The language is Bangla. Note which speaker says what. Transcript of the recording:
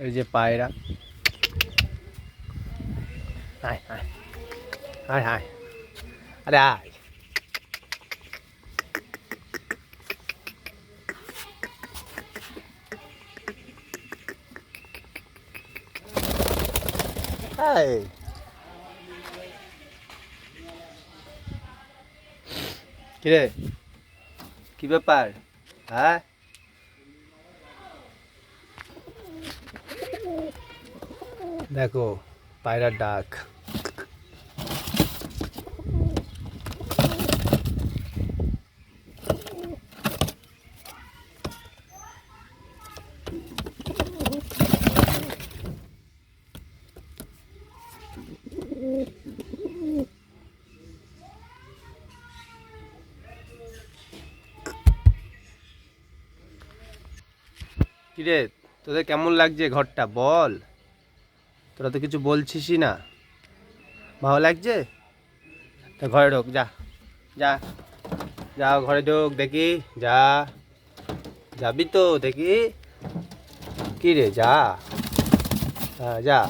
Speaker 1: এই যে পায়রা। আয় আয়। আয় আয়। আরে আয়। Hey. কিরে? কি ব্যাপার? হ্যাঁ? দেখো পায়রার ডাক। কিরে তোদের কেমন লাগছে ঘরটা? বল। তোরা তো কিছু বলছিসই না। ভালো লাগছে? তা ঘরে ঢোক, যা। যা। যা, ঘরে ঢোক, দেখি। যা। যাবি তো, দেখি। কি রে, যা। হ্যাঁ যা।